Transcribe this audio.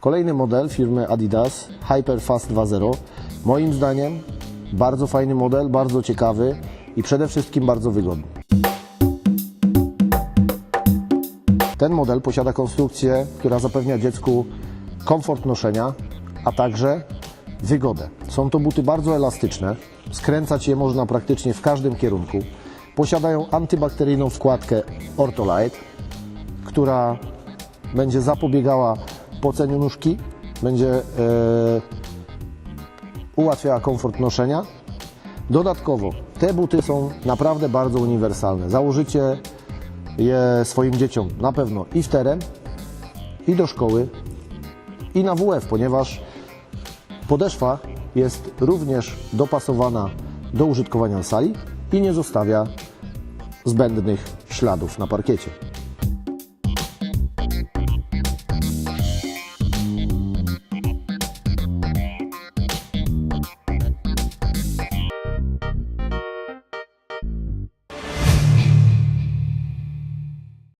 Kolejny model firmy Adidas Hyperfast 2.0. Moim zdaniem bardzo fajny model, bardzo ciekawy i przede wszystkim bardzo wygodny. Ten model posiada konstrukcję, która zapewnia dziecku komfort noszenia, a także wygodę. Są to buty bardzo elastyczne, skręcać je można praktycznie w każdym kierunku. Posiadają antybakteryjną wkładkę Ortolite, która będzie zapobiegała poceniu nóżki, będzie e, ułatwiała komfort noszenia. Dodatkowo te buty są naprawdę bardzo uniwersalne. Założycie je swoim dzieciom na pewno i w teren, i do szkoły, i na WF, ponieważ podeszwa jest również dopasowana do użytkowania sali i nie zostawia zbędnych śladów na parkiecie.